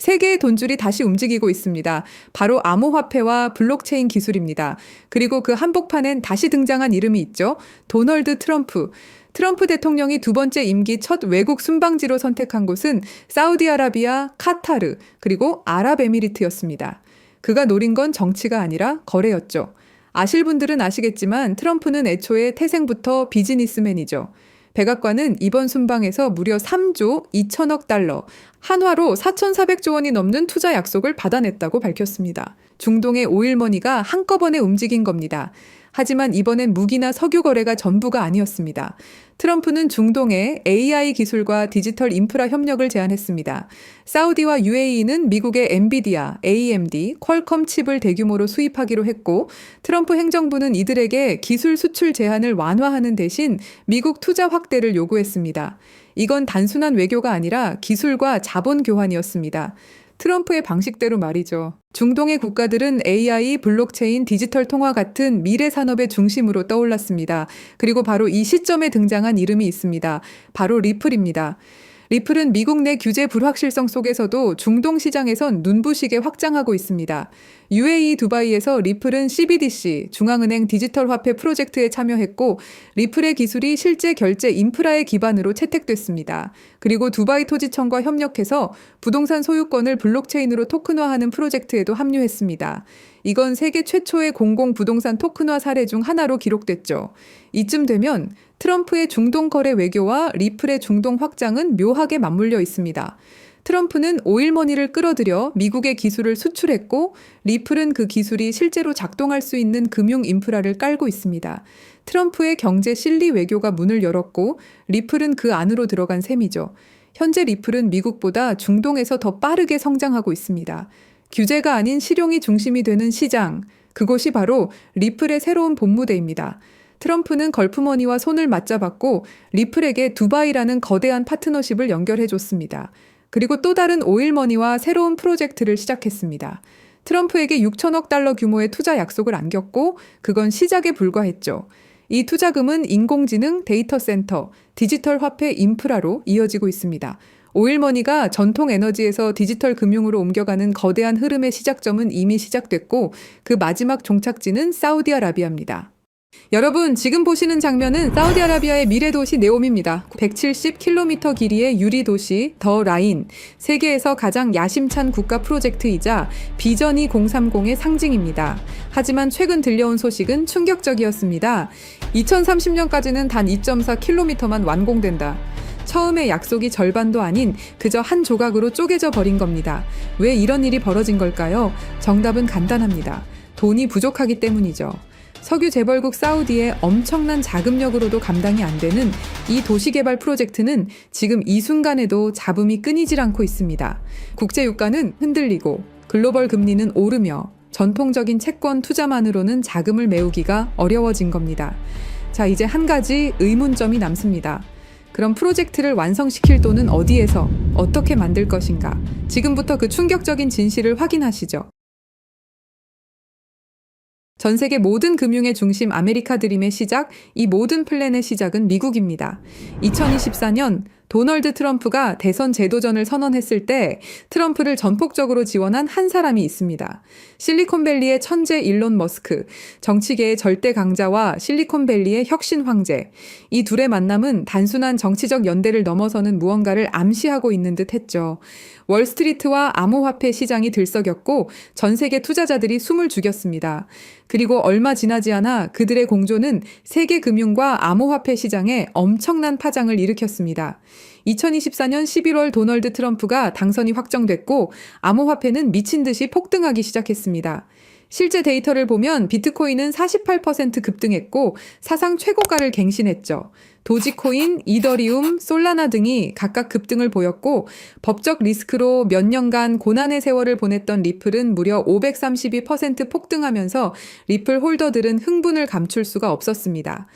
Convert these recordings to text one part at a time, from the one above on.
세계의 돈줄이 다시 움직이고 있습니다. 바로 암호화폐와 블록체인 기술입니다. 그리고 그 한복판엔 다시 등장한 이름이 있죠. 도널드 트럼프. 트럼프 대통령이 두 번째 임기 첫 외국 순방지로 선택한 곳은 사우디아라비아, 카타르, 그리고 아랍에미리트였습니다. 그가 노린 건 정치가 아니라 거래였죠. 아실 분들은 아시겠지만 트럼프는 애초에 태생부터 비즈니스맨이죠. 백악관은 이번 순방에서 무려 3조 2천억 달러, 한화로 4,400조 원이 넘는 투자 약속을 받아냈다고 밝혔습니다. 중동의 오일머니가 한꺼번에 움직인 겁니다. 하지만 이번엔 무기나 석유 거래가 전부가 아니었습니다. 트럼프는 중동에 AI 기술과 디지털 인프라 협력을 제안했습니다. 사우디와 UAE는 미국의 엔비디아, AMD, 퀄컴 칩을 대규모로 수입하기로 했고 트럼프 행정부는 이들에게 기술 수출 제한을 완화하는 대신 미국 투자 확대를 요구했습니다. 이건 단순한 외교가 아니라 기술과 자본 교환이었습니다. 트럼프의 방식대로 말이죠. 중동의 국가들은 AI, 블록체인, 디지털 통화 같은 미래 산업의 중심으로 떠올랐습니다. 그리고 바로 이 시점에 등장한 이름이 있습니다. 바로 리플입니다. 리플은 미국 내 규제 불확실성 속에서도 중동 시장에선 눈부시게 확장하고 있습니다. UAE 두바이에서 리플은 CBDC, 중앙은행 디지털 화폐 프로젝트에 참여했고, 리플의 기술이 실제 결제 인프라의 기반으로 채택됐습니다. 그리고 두바이 토지청과 협력해서 부동산 소유권을 블록체인으로 토큰화하는 프로젝트에도 합류했습니다. 이건 세계 최초의 공공 부동산 토큰화 사례 중 하나로 기록됐죠. 이쯤 되면 트럼프의 중동 거래 외교와 리플의 중동 확장은 묘하게 맞물려 있습니다. 트럼프는 오일머니를 끌어들여 미국의 기술을 수출했고 리플은 그 기술이 실제로 작동할 수 있는 금융 인프라를 깔고 있습니다. 트럼프의 경제 실리 외교가 문을 열었고 리플은 그 안으로 들어간 셈이죠. 현재 리플은 미국보다 중동에서 더 빠르게 성장하고 있습니다. 규제가 아닌 실용이 중심이 되는 시장, 그곳이 바로 리플의 새로운 본무대입니다. 트럼프는 걸프머니와 손을 맞잡았고 리플에게 두바이라는 거대한 파트너십을 연결해 줬습니다. 그리고 또 다른 오일머니와 새로운 프로젝트를 시작했습니다. 트럼프에게 6천억 달러 규모의 투자 약속을 안겼고 그건 시작에 불과했죠. 이 투자금은 인공지능, 데이터 센터, 디지털 화폐 인프라로 이어지고 있습니다. 오일머니가 전통 에너지에서 디지털 금융으로 옮겨가는 거대한 흐름의 시작점은 이미 시작됐고 그 마지막 종착지는 사우디아라비아입니다. 여러분, 지금 보시는 장면은 사우디아라비아의 미래 도시 네옴입니다. 170km 길이의 유리 도시 더 라인, 세계에서 가장 야심찬 국가 프로젝트이자 비전이 030의 상징입니다. 하지만 최근 들려온 소식은 충격적이었습니다. 2030년까지는 단 2.4km만 완공된다. 처음에 약속이 절반도 아닌 그저 한 조각으로 쪼개져 버린 겁니다. 왜 이런 일이 벌어진 걸까요? 정답은 간단합니다. 돈이 부족하기 때문이죠. 석유 재벌국 사우디의 엄청난 자금력으로도 감당이 안 되는 이 도시개발 프로젝트는 지금 이 순간에도 잡음이 끊이질 않고 있습니다. 국제 유가는 흔들리고 글로벌 금리는 오르며 전통적인 채권 투자만으로는 자금을 메우기가 어려워진 겁니다. 자, 이제 한 가지 의문점이 남습니다. 그럼 프로젝트를 완성시킬 돈은 어디에서 어떻게 만들 것인가? 지금부터 그 충격적인 진실을 확인하시죠. 전 세계 모든 금융의 중심 아메리카 드림의 시작, 이 모든 플랜의 시작은 미국입니다. 2024년 도널드 트럼프가 대선 제도전을 선언했을 때 트럼프를 전폭적으로 지원한 한 사람이 있습니다. 실리콘밸리의 천재 일론 머스크, 정치계의 절대 강자와 실리콘밸리의 혁신 황제. 이 둘의 만남은 단순한 정치적 연대를 넘어서는 무언가를 암시하고 있는 듯 했죠. 월스트리트와 암호화폐 시장이 들썩였고 전 세계 투자자들이 숨을 죽였습니다. 그리고 얼마 지나지 않아 그들의 공조는 세계 금융과 암호화폐 시장에 엄청난 파장을 일으켰습니다. 2024년 11월 도널드 트럼프가 당선이 확정됐고 암호화폐는 미친 듯이 폭등하기 시작했습니다. 실제 데이터를 보면 비트코인은 48% 급등했고 사상 최고가를 갱신했죠. 도지코인, 이더리움, 솔라나 등이 각각 급등을 보였고 법적 리스크로 몇 년간 고난의 세월을 보냈던 리플은 무려 532% 폭등하면서 리플 홀더들은 흥분을 감출 수가 없었습니다.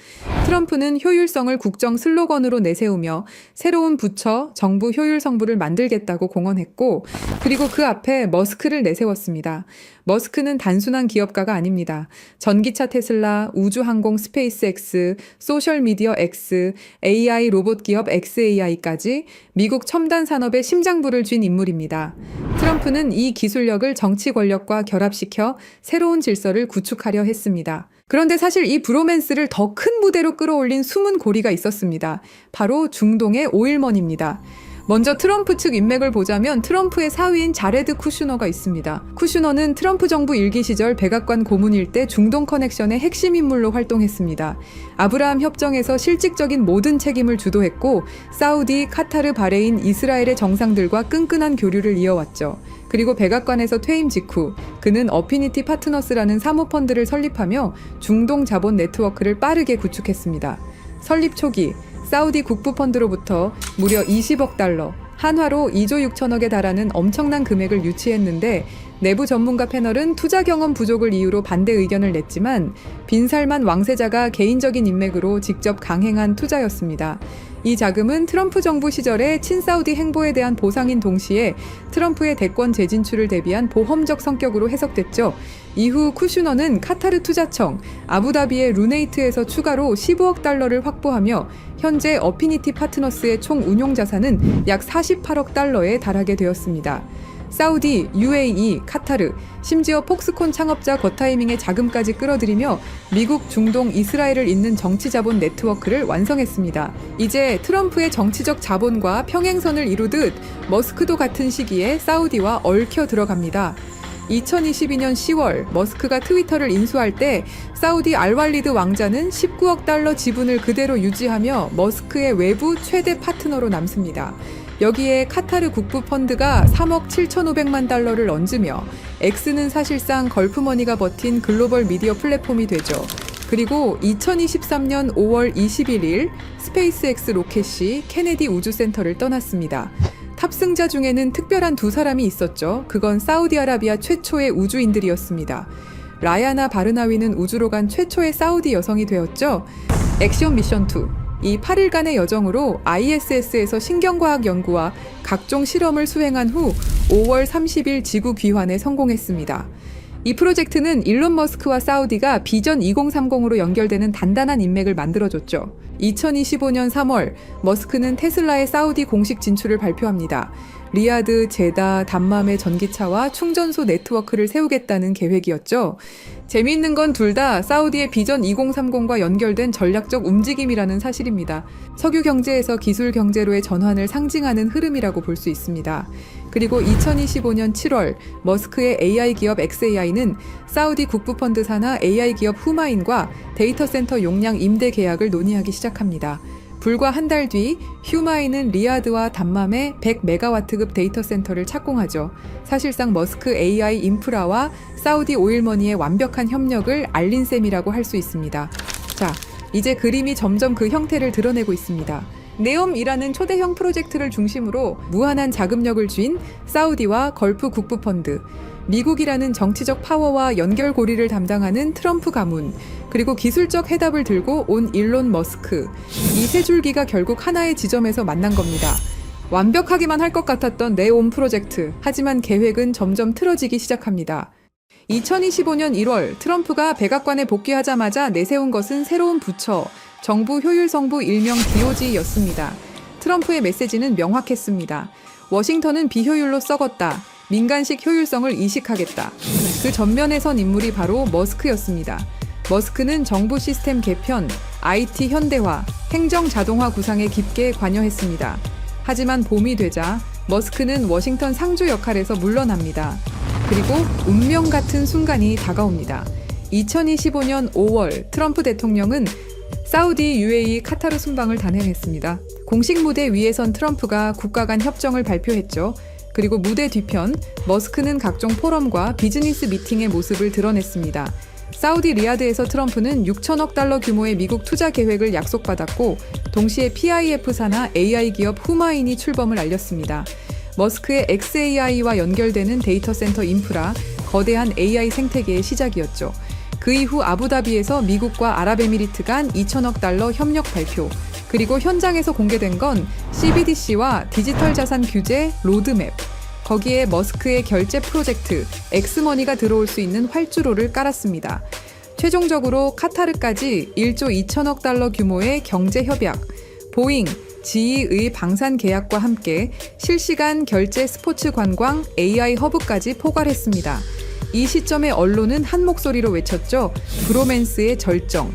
트럼프는 효율성을 국정 슬로건으로 내세우며 새로운 부처, 정부 효율 성부를 만들겠다고 공언했고 그리고 그 앞에 머스크를 내세웠습니다. 머스크는 단순한 기업가가 아닙니다. 전기차 테슬라, 우주항공 스페이스X, 소셜미디어 X, SpaceX, AI 로봇 기업 XAI까지 미국 첨단 산업의 심장부를 쥔 인물입니다. 트럼프는 이 기술력을 정치 권력과 결합시켜 새로운 질서를 구축하려 했습니다. 그런데 사실 이 브로맨스를 더 큰 무대로 끌어올린 숨은 고리가 있었습니다. 바로 중동의 오일먼입니다. 먼저 트럼프 측 인맥을 보자면 트럼프의 사위인 자레드 쿠슈너가 있습니다. 쿠슈너는 트럼프 정부 일기 시절 백악관 고문일 때 중동 커넥션의 핵심 인물로 활동했습니다. 아브라함 협정에서 실질적인 모든 책임을 주도했고 사우디, 카타르, 바레인, 이스라엘의 정상들과 끈끈한 교류를 이어왔죠. 그리고 백악관에서 퇴임 직후 그는 어피니티 파트너스라는 사모펀드를 설립하며 중동 자본 네트워크를 빠르게 구축했습니다. 설립 초기 사우디 국부펀드로부터 무려 20억 달러, 한화로 2조 6천억에 달하는 엄청난 금액을 유치했는데 내부 전문가 패널은 투자 경험 부족을 이유로 반대 의견을 냈지만 빈살만 왕세자가 개인적인 인맥으로 직접 강행한 투자였습니다. 이 자금은 트럼프 정부 시절의 친사우디 행보에 대한 보상인 동시에 트럼프의 대권 재진출을 대비한 보험적 성격으로 해석됐죠. 이후 쿠슈너는 카타르 투자청, 아부다비의 루네이트에서 추가로 15억 달러를 확보하며 현재 어피니티 파트너스의 총 운용 자산은 약 48억 달러에 달하게 되었습니다. 사우디, UAE, 카타르, 심지어 폭스콘 창업자 거타이밍의 자금까지 끌어들이며 미국, 중동, 이스라엘을 잇는 정치 자본 네트워크를 완성했습니다. 이제 트럼프의 정치적 자본과 평행선을 이루듯 머스크도 같은 시기에 사우디와 얽혀 들어갑니다. 2022년 10월 머스크가 트위터를 인수할 때 사우디 알왈리드 왕자는 19억 달러 지분을 그대로 유지하며 머스크의 외부 최대 파트너로 남습니다. 여기에 카타르 국부 펀드가 3억 7,500만 달러를 얹으며 X는 사실상 걸프머니가 버틴 글로벌 미디어 플랫폼이 되죠. 그리고 2023년 5월 21일 스페이스X 로켓이 케네디 우주센터를 떠났습니다. 탑승자 중에는 특별한 두 사람이 있었죠. 그건 사우디아라비아 최초의 우주인들이었습니다. 라야나 바르나위는 우주로 간 최초의 사우디 여성이 되었죠. 액션 미션 2. 이 8일간의 여정으로 ISS에서 신경과학 연구와 각종 실험을 수행한 후 5월 30일 지구 귀환에 성공했습니다. 이 프로젝트는 일론 머스크와 사우디가 비전 2030으로 연결되는 단단한 인맥을 만들어줬죠. 2025년 3월, 머스크는 테슬라의 사우디 공식 진출을 발표합니다. 리아드, 제다, 담맘의 전기차와 충전소 네트워크를 세우겠다는 계획이었죠. 재미있는 건 둘 다 사우디의 비전 2030과 연결된 전략적 움직임이라는 사실입니다. 석유 경제에서 기술 경제로의 전환을 상징하는 흐름이라고 볼 수 있습니다. 그리고 2025년 7월 머스크의 AI 기업 XAI는 사우디 국부 펀드 산하 AI 기업 후마인과 데이터 센터 용량 임대 계약을 논의하기 시작합니다. 불과 한 달 뒤 휴마인은 리아드와 담맘에 100메가와트급 데이터 센터를 착공하죠. 사실상 머스크 AI 인프라와 사우디 오일머니의 완벽한 협력을 알린 셈이라고 할 수 있습니다. 자, 이제 그림이 점점 그 형태를 드러내고 있습니다. 네옴이라는 초대형 프로젝트를 중심으로 무한한 자금력을 쥔 사우디와 걸프 국부펀드, 미국이라는 정치적 파워와 연결고리를 담당하는 트럼프 가문, 그리고 기술적 해답을 들고 온 일론 머스크, 이 세 줄기가 결국 하나의 지점에서 만난 겁니다. 완벽하기만 할 것 같았던 네옴 프로젝트. 하지만 계획은 점점 틀어지기 시작합니다. 2025년 1월 트럼프가 백악관에 복귀하자마자 내세운 것은 새로운 부처, 정부 효율성부 일명 DOG였습니다. 트럼프의 메시지는 명확했습니다. 워싱턴은 비효율로 썩었다. 민간식 효율성을 이식하겠다. 그 전면에 선 인물이 바로 머스크였습니다. 머스크는 정부 시스템 개편, IT 현대화, 행정 자동화 구상에 깊게 관여했습니다. 하지만 봄이 되자 머스크는 워싱턴 상주 역할에서 물러납니다. 그리고 운명 같은 순간이 다가옵니다. 2025년 5월 트럼프 대통령은 사우디, UAE, 카타르 순방을 단행했습니다. 공식 무대 위에 선 트럼프가 국가 간 협정을 발표했죠. 그리고 무대 뒤편 머스크는 각종 포럼과 비즈니스 미팅의 모습을 드러냈습니다. 사우디 리야드에서 트럼프는 6천억 달러 규모의 미국 투자 계획을 약속받았고 동시에 PIF 산하 AI 기업 후마인이 출범을 알렸습니다. 머스크의 XAI와 연결되는 데이터 센터 인프라, 거대한 AI 생태계의 시작이었죠. 그 이후 아부다비에서 미국과 아랍에미리트 간 2천억 달러 협력 발표, 그리고 현장에서 공개된 건 CBDC와 디지털 자산 규제 로드맵, 거기에 머스크의 결제 프로젝트 엑스머니가 들어올 수 있는 활주로를 깔았습니다. 최종적으로 카타르까지 1조 2천억 달러 규모의 경제 협약, 보잉, GE의 방산 계약과 함께 실시간 결제 스포츠 관광 AI 허브까지 포괄했습니다. 이 시점에 언론은 한 목소리로 외쳤죠. 브로맨스의 절정.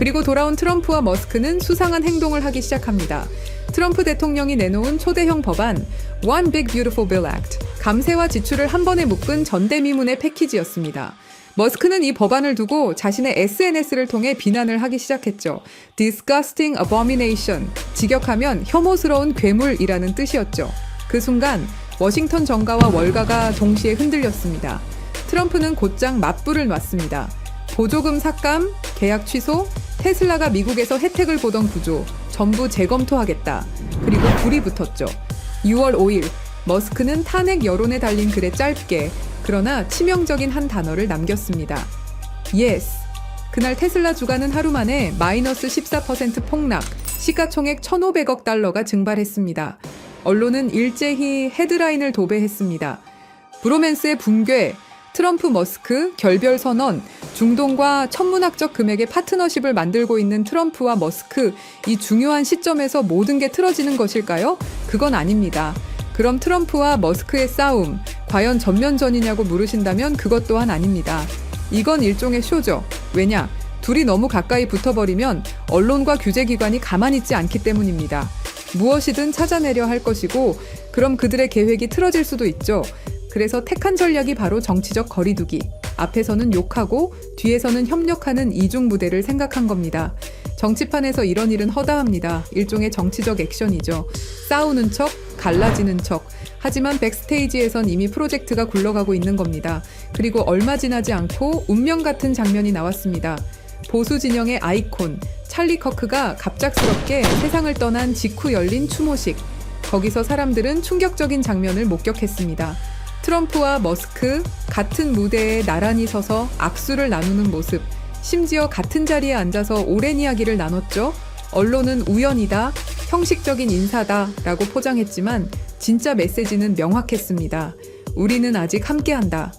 그리고 돌아온 트럼프와 머스크는 수상한 행동을 하기 시작합니다. 트럼프 대통령이 내놓은 초대형 법안 One Big Beautiful Bill Act. 감세와 지출을 한 번에 묶은 전대미문의 패키지였습니다. 머스크는 이 법안을 두고 자신의 SNS를 통해 비난을 하기 시작했죠. Disgusting abomination. 직역하면 혐오스러운 괴물이라는 뜻이었죠. 그 순간 워싱턴 정가와 월가가 동시에 흔들렸습니다. 트럼프는 곧장 맞불을 놨습니다. 보조금 삭감, 계약 취소, 테슬라가 미국에서 혜택을 보던 구조 전부 재검토하겠다. 그리고 불이 붙었죠. 6월 5일 머스크는 탄핵 여론에 달린 글에 짧게 그러나 치명적인 한 단어를 남겼습니다. Yes. 그날 테슬라 주가는 하루 만에 마이너스 14% 폭락, 시가총액 1,500억 달러가 증발했습니다. 언론은 일제히 헤드라인을 도배했습니다. 브로맨스의 붕괴, 트럼프 머스크 결별 선언, 중동과 천문학적 금액의 파트너십을 만들고 있는 트럼프와 머스크, 이 중요한 시점에서 모든 게 틀어지는 것일까요? 그건 아닙니다. 그럼 트럼프와 머스크의 싸움, 과연 전면전이냐고 물으신다면 그것 또한 아닙니다. 이건 일종의 쇼죠. 왜냐? 둘이 너무 가까이 붙어버리면 언론과 규제기관이 가만히 있지 않기 때문입니다. 무엇이든 찾아내려 할 것이고, 그럼 그들의 계획이 틀어질 수도 있죠. 그래서 택한 전략이 바로 정치적 거리두기. 앞에서는 욕하고 뒤에서는 협력하는 이중 무대를 생각한 겁니다. 정치판에서 이런 일은 허다합니다. 일종의 정치적 액션이죠. 싸우는 척, 갈라지는 척. 하지만 백스테이지에선 이미 프로젝트가 굴러가고 있는 겁니다. 그리고 얼마 지나지 않고 운명 같은 장면이 나왔습니다. 보수 진영의 아이콘 찰리 커크가 갑작스럽게 세상을 떠난 직후 열린 추모식. 거기서 사람들은 충격적인 장면을 목격했습니다. 트럼프와 머스크 같은 무대에 나란히 서서 악수를 나누는 모습. 심지어 같은 자리에 앉아서 오랜 이야기를 나눴죠. 언론은 우연이다, 형식적인 인사다 라고 포장했지만 진짜 메시지는 명확했습니다. 우리는 아직 함께한다.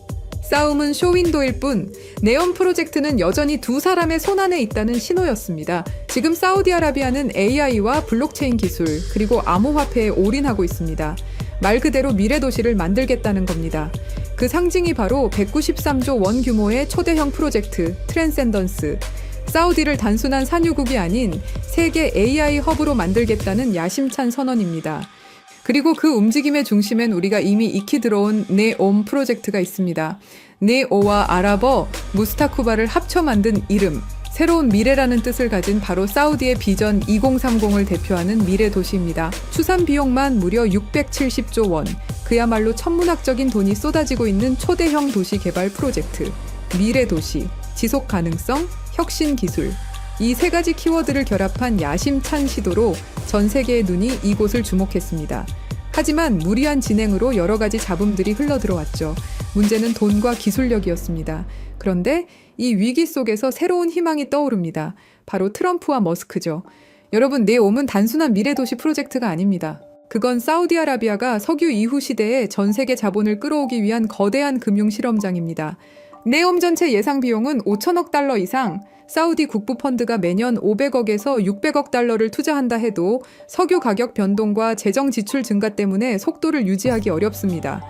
싸움은 쇼윈도일 뿐 네온 프로젝트는 여전히 두 사람의 손안에 있다는 신호였습니다. 지금 사우디아라비아는 AI와 블록체인 기술 그리고 암호화폐에 올인하고 있습니다. 말 그대로 미래 도시를 만들겠다는 겁니다. 그 상징이 바로 193조 원 규모의 초대형 프로젝트 트랜센던스. 사우디를 단순한 산유국이 아닌 세계 AI 허브로 만들겠다는 야심찬 선언입니다. 그리고 그 움직임의 중심엔 우리가 이미 익히 들어온 네옴 프로젝트가 있습니다. 네오와 아랍어 무스타쿠바를 합쳐 만든 이름. 새로운 미래라는 뜻을 가진 바로 사우디의 비전 2030을 대표하는 미래 도시입니다. 추산 비용만 무려 670조 원. 그야말로 천문학적인 돈이 쏟아지고 있는 초대형 도시 개발 프로젝트. 미래 도시, 지속 가능성, 혁신 기술. 이 세 가지 키워드를 결합한 야심찬 시도로 전 세계의 눈이 이곳을 주목했습니다. 하지만 무리한 진행으로 여러 가지 잡음들이 흘러 들어왔죠. 문제는 돈과 기술력이었습니다. 그런데 이 위기 속에서 새로운 희망이 떠오릅니다. 바로 트럼프와 머스크죠. 여러분, 네옴은 단순한 미래도시 프로젝트가 아닙니다. 그건 사우디아라비아가 석유 이후 시대에 전 세계 자본을 끌어오기 위한 거대한 금융 실험장입니다. 네옴 전체 예상 비용은 5천억 달러 이상, 사우디 국부 펀드가 매년 500억에서 600억 달러를 투자한다 해도 석유 가격 변동과 재정 지출 증가 때문에 속도를 유지하기 어렵습니다.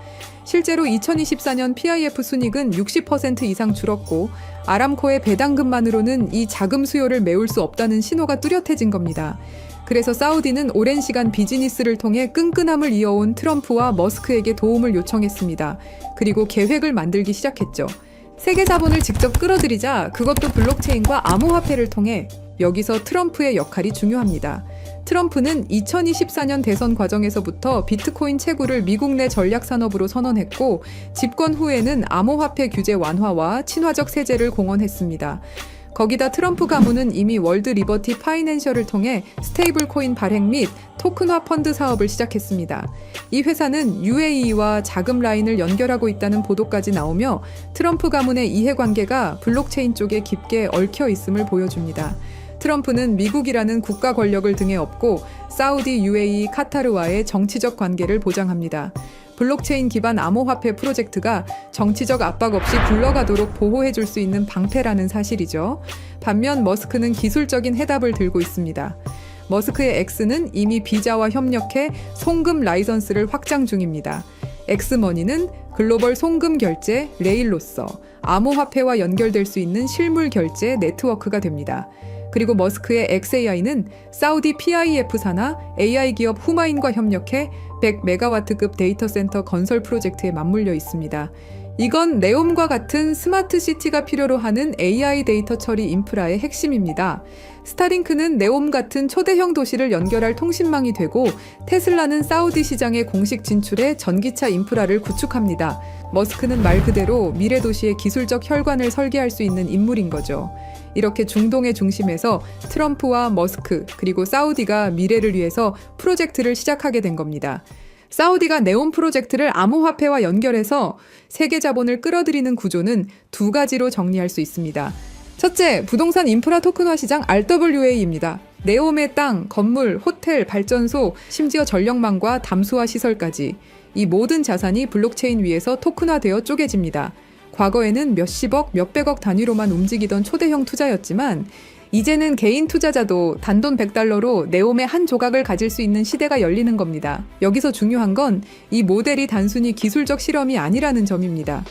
실제로 2024년 PIF 순익은 60% 이상 줄었고 아람코의 배당금만으로는 이 자금 수요를 메울 수 없다는 신호가 뚜렷해진 겁니다. 그래서 사우디는 오랜 시간 비즈니스를 통해 끈끈함을 이어온 트럼프와 머스크에게 도움을 요청했습니다. 그리고 계획을 만들기 시작했죠. 세계 자본을 직접 끌어들이자 그것도 블록체인과 암호화폐를 통해 여기서 트럼프의 역할이 중요합니다. 트럼프는 2024년 대선 과정에서부터 비트코인 채굴을 미국 내 전략 산업으로 선언했고 집권 후에는 암호화폐 규제 완화와 친화적 세제를 공언했습니다. 거기다 트럼프 가문은 이미 월드 리버티 파이낸셜을 통해 스테이블 코인 발행 및 토큰화 펀드 사업을 시작했습니다. 이 회사는 UAE와 자금 라인을 연결하고 있다는 보도까지 나오며 트럼프 가문의 이해관계가 블록체인 쪽에 깊게 얽혀 있음을 보여줍니다. 트럼프는 미국이라는 국가 권력을 등에 업고 사우디, UAE, 카타르와의 정치적 관계를 보장합니다. 블록체인 기반 암호화폐 프로젝트가 정치적 압박 없이 굴러가도록 보호해 줄 수 있는 방패라는 사실이죠. 반면 머스크는 기술적인 해답을 들고 있습니다. 머스크의 X는 이미 비자와 협력해 송금 라이선스를 확장 중입니다. 엑스머니는 글로벌 송금 결제 레일로서 암호화폐와 연결될 수 있는 실물 결제 네트워크가 됩니다. 그리고 머스크의 XAI는 사우디 PIF 산하 AI 기업 후마인과 협력해 100메가와트급 데이터 센터 건설 프로젝트에 맞물려 있습니다. 이건 네옴과 같은 스마트 시티가 필요로 하는 AI 데이터 처리 인프라의 핵심입니다. 스타링크는 네옴 같은 초대형 도시를 연결할 통신망이 되고 테슬라는 사우디 시장의 공식 진출에 전기차 인프라를 구축합니다. 머스크는 말 그대로 미래 도시의 기술적 혈관을 설계할 수 있는 인물인 거죠. 이렇게 중동의 중심에서 트럼프와 머스크 그리고 사우디가 미래를 위해서 프로젝트를 시작하게 된 겁니다. 사우디가 네온 프로젝트를 암호화폐와 연결해서 세계 자본을 끌어들이는 구조는 두 가지로 정리할 수 있습니다. 첫째, 부동산 인프라 토큰화 시장 RWA입니다. 네옴의 땅, 건물, 호텔, 발전소, 심지어 전력망과 담수화 시설까지 이 모든 자산이 블록체인 위에서 토큰화되어 쪼개집니다. 과거에는 몇십억, 몇백억 단위로만 움직이던 초대형 투자였지만 이제는 개인 투자자도 단돈 100달러로 네옴의 한 조각을 가질 수 있는 시대가 열리는 겁니다. 여기서 중요한 건 이 모델이 단순히 기술적 실험이 아니라는 점입니다.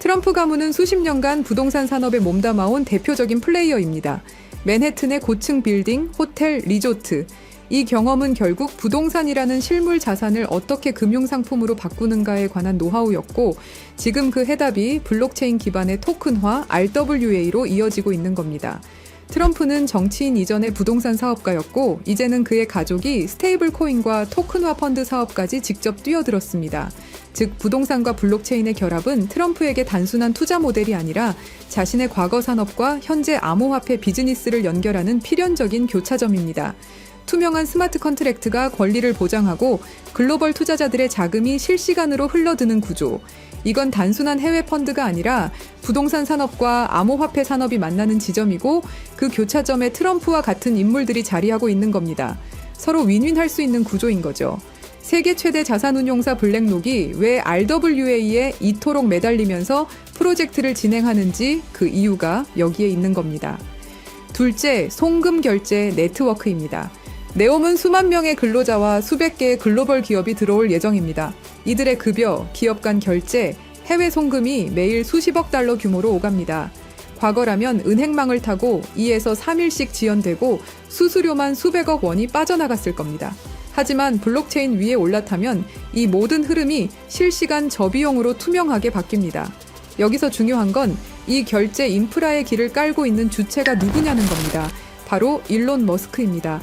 트럼프 가문은 수십 년간 부동산 산업에 몸담아온 대표적인 플레이어입니다. 맨해튼의 고층 빌딩, 호텔, 리조트. 이 경험은 결국 부동산이라는 실물 자산을 어떻게 금융 상품으로 바꾸는가에 관한 노하우였고 지금 그 해답이 블록체인 기반의 토큰화 RWA로 이어지고 있는 겁니다. 트럼프는 정치인 이전의 부동산 사업가였고 이제는 그의 가족이 스테이블 코인과 토큰화 펀드 사업까지 직접 뛰어들었습니다. 즉 부동산과 블록체인의 결합은 트럼프에게 단순한 투자 모델이 아니라 자신의 과거 산업과 현재 암호화폐 비즈니스를 연결하는 필연적인 교차점입니다. 투명한 스마트 컨트랙트가 권리를 보장하고 글로벌 투자자들의 자금이 실시간으로 흘러드는 구조. 이건 단순한 해외 펀드가 아니라 부동산 산업과 암호화폐 산업이 만나는 지점이고 그 교차점에 트럼프와 같은 인물들이 자리하고 있는 겁니다. 서로 윈윈할 수 있는 구조인 거죠. 세계 최대 자산운용사 블랙록이 왜 RWA에 이토록 매달리면서 프로젝트를 진행하는지 그 이유가 여기에 있는 겁니다. 둘째, 송금 결제 네트워크입니다. 네옴은 수만 명의 근로자와 수백 개의 글로벌 기업이 들어올 예정입니다. 이들의 급여, 기업 간 결제, 해외 송금이 매일 수십억 달러 규모로 오갑니다. 과거라면 은행망을 타고 2에서 3일씩 지연되고 수수료만 수백억 원이 빠져나갔을 겁니다. 하지만 블록체인 위에 올라타면 이 모든 흐름이 실시간 저비용으로 투명하게 바뀝니다. 여기서 중요한 건 이 결제 인프라의 길을 깔고 있는 주체가 누구냐는 겁니다. 바로 일론 머스크입니다.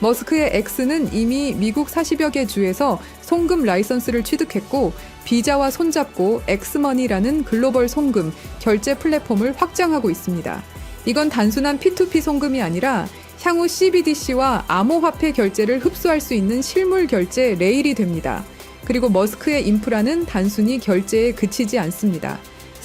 머스크의 X는 이미 미국 40여 개 주에서 송금 라이선스를 취득했고 비자와 손잡고 엑스머니라는 글로벌 송금 결제 플랫폼을 확장하고 있습니다. 이건 단순한 P2P 송금이 아니라 향후 CBDC와 암호화폐 결제를 흡수할 수 있는 실물 결제 레일이 됩니다. 그리고 머스크의 인프라는 단순히 결제에 그치지 않습니다.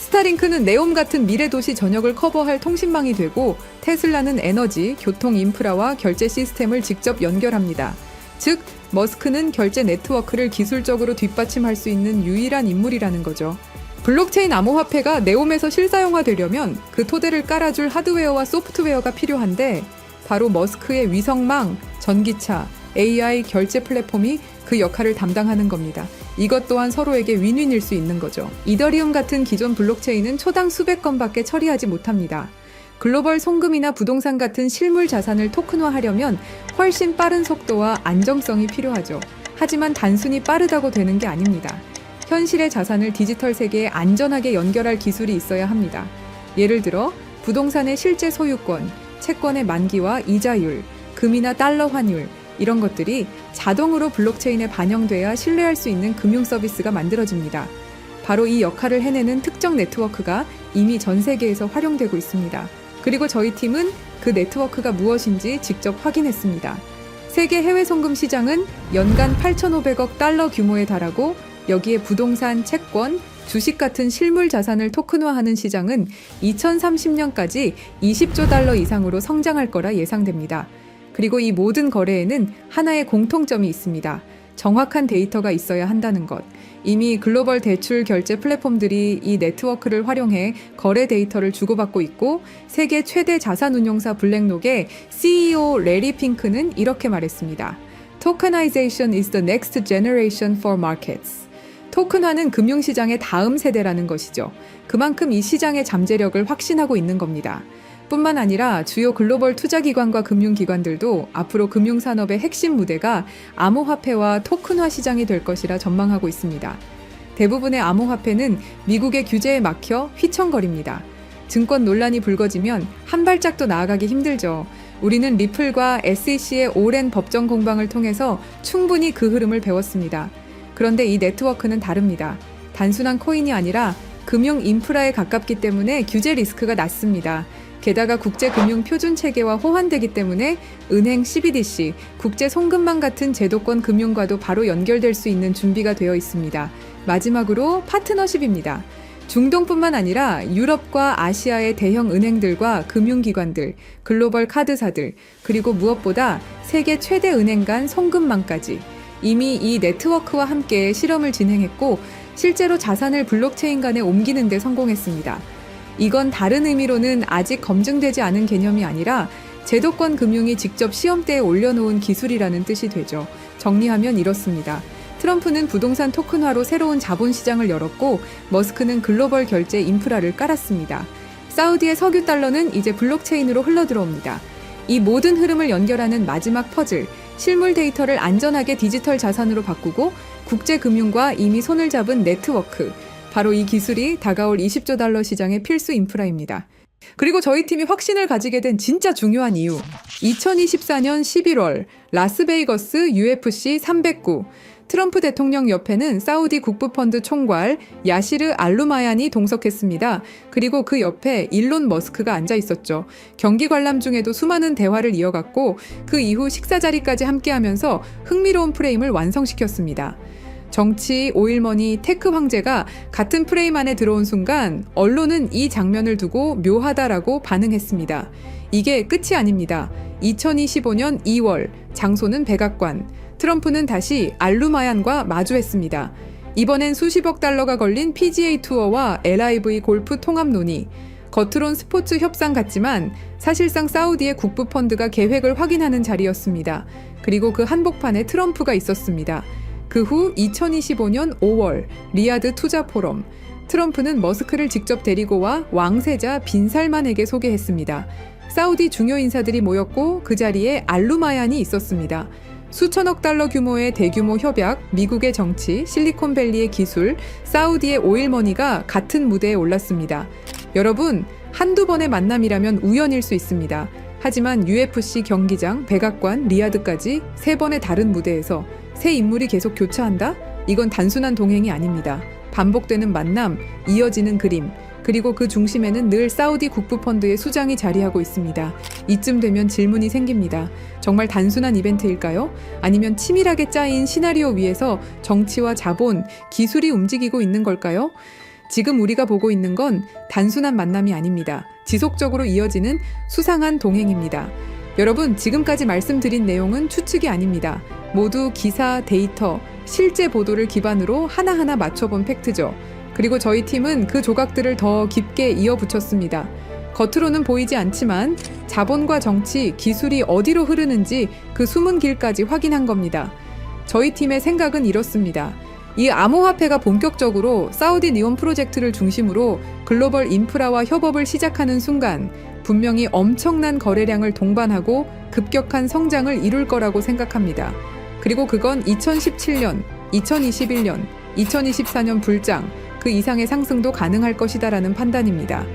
스타링크는 네옴 같은 미래 도시 전역을 커버할 통신망이 되고 테슬라는 에너지, 교통 인프라와 결제 시스템을 직접 연결합니다. 즉, 머스크는 결제 네트워크를 기술적으로 뒷받침할 수 있는 유일한 인물이라는 거죠. 블록체인 암호화폐가 네옴에서 실사용화되려면 그 토대를 깔아줄 하드웨어와 소프트웨어가 필요한데 바로 머스크의 위성망, 전기차, AI 결제 플랫폼이 그 역할을 담당하는 겁니다. 이것 또한 서로에게 윈윈일 수 있는 거죠. 이더리움 같은 기존 블록체인은 초당 수백 건밖에 처리하지 못합니다. 글로벌 송금이나 부동산 같은 실물 자산을 토큰화하려면 훨씬 빠른 속도와 안정성이 필요하죠. 하지만 단순히 빠르다고 되는 게 아닙니다. 현실의 자산을 디지털 세계에 안전하게 연결할 기술이 있어야 합니다. 예를 들어 부동산의 실제 소유권, 채권의 만기와 이자율, 금이나 달러 환율, 이런 것들이 자동으로 블록체인에 반영돼야 신뢰할 수 있는 금융 서비스가 만들어집니다. 바로 이 역할을 해내는 특정 네트워크가 이미 전 세계에서 활용되고 있습니다. 그리고 저희 팀은 그 네트워크가 무엇인지 직접 확인했습니다. 세계 해외 송금 시장은 연간 8,500억 달러 규모에 달하고 여기에 부동산, 채권, 주식 같은 실물 자산을 토큰화하는 시장은 2030년까지 20조 달러 이상으로 성장할 거라 예상됩니다. 그리고 이 모든 거래에는 하나의 공통점이 있습니다. 정확한 데이터가 있어야 한다는 것. 이미 글로벌 대출 결제 플랫폼들이 이 네트워크를 활용해 거래 데이터를 주고받고 있고 세계 최대 자산 운용사 블랙록의 CEO 레리 핑크는 이렇게 말했습니다. Tokenization is the next generation for markets. 토큰화는 금융시장의 다음 세대라는 것이죠. 그만큼 이 시장의 잠재력을 확신하고 있는 겁니다. 뿐만 아니라 주요 글로벌 투자기관과 금융기관들도 앞으로 금융산업의 핵심 무대가 암호화폐와 토큰화 시장이 될 것이라 전망하고 있습니다. 대부분의 암호화폐는 미국의 규제에 막혀 휘청거립니다. 증권 논란이 불거지면 한 발짝도 나아가기 힘들죠. 우리는 리플과 SEC의 오랜 법정 공방을 통해서 충분히 그 흐름을 배웠습니다. 그런데 이 네트워크는 다릅니다. 단순한 코인이 아니라 금융 인프라에 가깝기 때문에 규제 리스크가 낮습니다. 게다가 국제 금융 표준 체계와 호환되기 때문에 은행 CBDC, 국제 송금망 같은 제도권 금융과도 바로 연결될 수 있는 준비가 되어 있습니다. 마지막으로 파트너십입니다. 중동뿐만 아니라 유럽과 아시아의 대형 은행들과 금융기관들, 글로벌 카드사들, 그리고 무엇보다 세계 최대 은행 간 송금망까지 이미 이 네트워크와 함께 실험을 진행했고 실제로 자산을 블록체인 간에 옮기는 데 성공했습니다. 이건 다른 의미로는 아직 검증되지 않은 개념이 아니라 제도권 금융이 직접 시험대에 올려놓은 기술이라는 뜻이 되죠. 정리하면 이렇습니다. 트럼프는 부동산 토큰화로 새로운 자본 시장을 열었고 머스크는 글로벌 결제 인프라를 깔았습니다. 사우디의 석유 달러는 이제 블록체인으로 흘러들어옵니다. 이 모든 흐름을 연결하는 마지막 퍼즐, 실물 데이터를 안전하게 디지털 자산으로 바꾸고 국제 금융과 이미 손을 잡은 네트워크, 바로 이 기술이 다가올 20조 달러 시장의 필수 인프라입니다. 그리고 저희 팀이 확신을 가지게 된 진짜 중요한 이유. 2024년 11월 라스베이거스 UFC 309 트럼프 대통령 옆에는 사우디 국부펀드 총괄 야시르 알루마얀이 동석했습니다. 그리고 그 옆에 일론 머스크가 앉아 있었죠. 경기 관람 중에도 수많은 대화를 이어갔고 그 이후 식사 자리까지 함께하면서 흥미로운 프레임을 완성시켰습니다. 정치, 오일머니, 테크 황제가 같은 프레임 안에 들어온 순간 언론은 이 장면을 두고 묘하다라고 반응했습니다. 이게 끝이 아닙니다. 2025년 2월, 장소는 백악관. 트럼프는 다시 알루마얀과 마주했습니다. 이번엔 수십억 달러가 걸린 PGA 투어와 LIV 골프 통합 논의. 겉으론 스포츠 협상 같지만 사실상 사우디의 국부 펀드가 계획을 확인하는 자리였습니다. 그리고 그 한복판에 트럼프가 있었습니다. 그 후 2025년 5월 리아드 투자 포럼 트럼프는 머스크를 직접 데리고 와 왕세자 빈살만에게 소개했습니다. 사우디 중요 인사들이 모였고 그 자리에 알루마얀이 있었습니다. 수천억 달러 규모의 대규모 협약, 미국의 정치, 실리콘밸리의 기술, 사우디의 오일머니가 같은 무대에 올랐습니다. 여러분, 한두 번의 만남이라면 우연일 수 있습니다. 하지만 UFC 경기장, 백악관, 리아드까지 세 번의 다른 무대에서 새 인물이 계속 교차한다? 이건 단순한 동행이 아닙니다. 반복되는 만남, 이어지는 그림, 그리고 그 중심에는 늘 사우디 국부펀드의 수장이 자리하고 있습니다. 이쯤 되면 질문이 생깁니다. 정말 단순한 이벤트일까요? 아니면 치밀하게 짜인 시나리오 위에서 정치와 자본, 기술이 움직이고 있는 걸까요? 지금 우리가 보고 있는 건 단순한 만남이 아닙니다. 지속적으로 이어지는 수상한 동행입니다. 여러분, 지금까지 말씀드린 내용은 추측이 아닙니다. 모두 기사, 데이터, 실제 보도를 기반으로 하나하나 맞춰본 팩트죠. 그리고 저희 팀은 그 조각들을 더 깊게 이어붙였습니다. 겉으로는 보이지 않지만 자본과 정치, 기술이 어디로 흐르는지 그 숨은 길까지 확인한 겁니다. 저희 팀의 생각은 이렇습니다. 이 암호화폐가 본격적으로 사우디 니온 프로젝트를 중심으로 글로벌 인프라와 협업을 시작하는 순간 분명히 엄청난 거래량을 동반하고 급격한 성장을 이룰 거라고 생각합니다. 그리고 그건 2017년, 2021년, 2024년 불장, 그 이상의 상승도 가능할 것이다라는 판단입니다.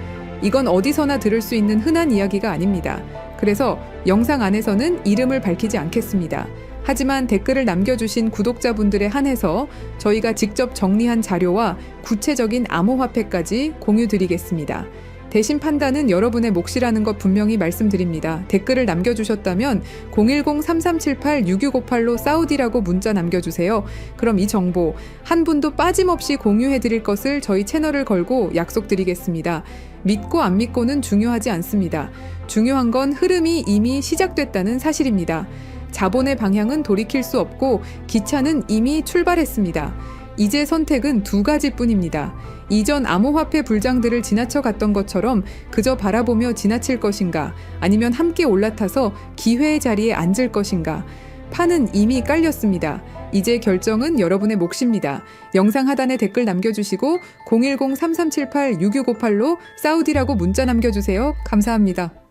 이건 어디서나 들을 수 있는 흔한 이야기가 아닙니다. 그래서 영상 안에서는 이름을 밝히지 않겠습니다. 하지만 댓글을 남겨주신 구독자분들에 한해서 저희가 직접 정리한 자료와 구체적인 암호화폐까지 공유드리겠습니다. 대신 판단은 여러분의 몫이라는 것 분명히 말씀드립니다. 댓글을 남겨주셨다면 010-3378-6658로 사우디라고 문자 남겨주세요. 그럼 이 정보 한 분도 빠짐없이 공유해드릴 것을 저희 채널을 걸고 약속드리겠습니다. 믿고 안 믿고는 중요하지 않습니다. 중요한 건 흐름이 이미 시작됐다는 사실입니다. 자본의 방향은 돌이킬 수 없고 기차는 이미 출발했습니다. 이제 선택은 두 가지뿐입니다. 이전 암호화폐 불장들을 지나쳐 갔던 것처럼 그저 바라보며 지나칠 것인가, 아니면 함께 올라타서 기회의 자리에 앉을 것인가. 판은 이미 깔렸습니다. 이제 결정은 여러분의 몫입니다. 영상 하단에 댓글 남겨주시고 010-3378-6658로 사우디라고 문자 남겨주세요. 감사합니다.